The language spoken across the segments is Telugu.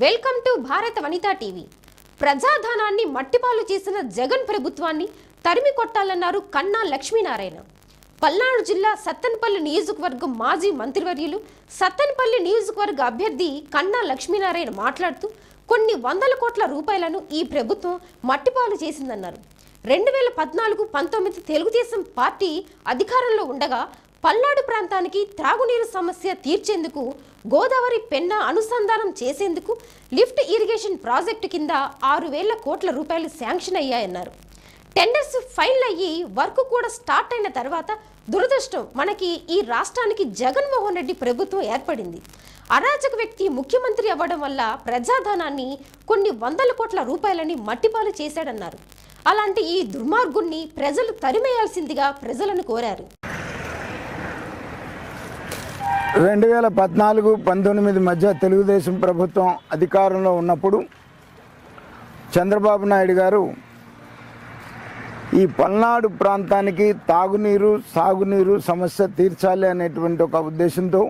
వెల్కమ్ టు భారత వనితా టీవీ. ప్రజాధనాన్ని మట్టిపాలు చేసిన జగన్ ప్రభుత్వాన్ని తరిమి కొట్టాలన్నారు కన్నా లక్ష్మీనారాయణ. పల్నాడు జిల్లా సత్తెనపల్లి నియోజకవర్గం మాజీ మంత్రివర్యులు సత్తెనపల్లి నియోజకవర్గ అభ్యర్థి కన్నా లక్ష్మీనారాయణ మాట్లాడుతూ కొన్ని వందల కోట్ల రూపాయలను ఈ ప్రభుత్వం మట్టిపాలు చేసిందన్నారు. రెండు వేల పద్నాలుగు పంతొమ్మిది తెలుగుదేశం పార్టీ అధికారంలో ఉండగా పల్నాడు ప్రాంతానికి త్రాగునీరు సమస్య తీర్చేందుకు గోదావరి పెన్నా అనుసంధానం చేసేందుకు లిఫ్ట్ ఇరిగేషన్ ప్రాజెక్టు కింద ఆరు వేల కోట్ల రూపాయలు శాంక్షన్ అయ్యాయన్నారు. టెండర్స్ ఫైల్ అయ్యి వర్క్ కూడా స్టార్ట్ అయిన తర్వాత దురదృష్టం మనకి ఈ రాష్ట్రానికి జగన్మోహన్ రెడ్డి ప్రభుత్వం ఏర్పడింది. అరాచక వ్యక్తి ముఖ్యమంత్రి అవ్వడం వల్ల ప్రజాధనాన్ని కొన్ని వందల కోట్ల రూపాయలని మట్టిపాలు చేశాడన్నారు. అలాంటి ఈ దుర్మార్గుణ్ణి ప్రజలు తరిమేయాల్సిందిగా ప్రజలను కోరారు. రెండు వేల పద్నాలుగు పంతొమ్మిది మధ్య తెలుగుదేశం ప్రభుత్వం అధికారంలో ఉన్నప్పుడు చంద్రబాబు నాయుడు గారు ఈ పల్నాడు ప్రాంతానికి తాగునీరు సాగునీరు సమస్య తీర్చాలి అనేటువంటి ఒక ఉద్దేశంతో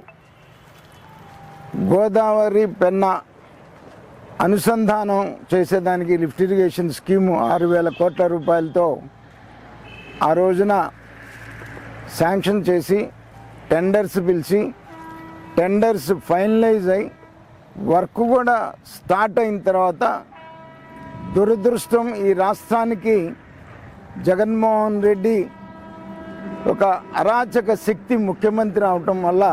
గోదావరి పెన్న అనుసంధానం చేసేదానికి లిఫ్ట్ ఇరిగేషన్ స్కీము ఆరు వేల కోట్ల రూపాయలతో ఆ రోజున శాంక్షన్ చేసి టెండర్స్ పిలిచి టెండర్స్ ఫైనలైజ్ అయి వర్క్ కూడా స్టార్ట్ అయిన తర్వాత దురదృష్టం ఈ రాష్ట్రానికి జగన్మోహన్ రెడ్డి ఒక అరాచక శక్తి ముఖ్యమంత్రి అవటం వల్ల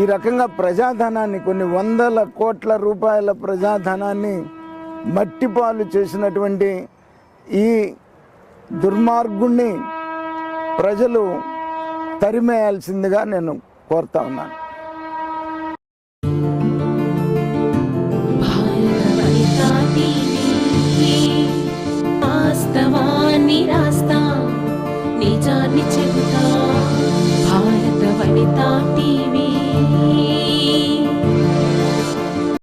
ఈ రకంగా ప్రజాధనాన్ని కొన్ని వందల కోట్ల రూపాయల ప్రజాధనాన్ని మట్టిపాలు చేసినటువంటి ఈ దుర్మార్గుణ్ణి ప్రజలు తరిమేయాల్సిందిగా నేను కోరుతా ఉన్నాను. சவிதா டிவி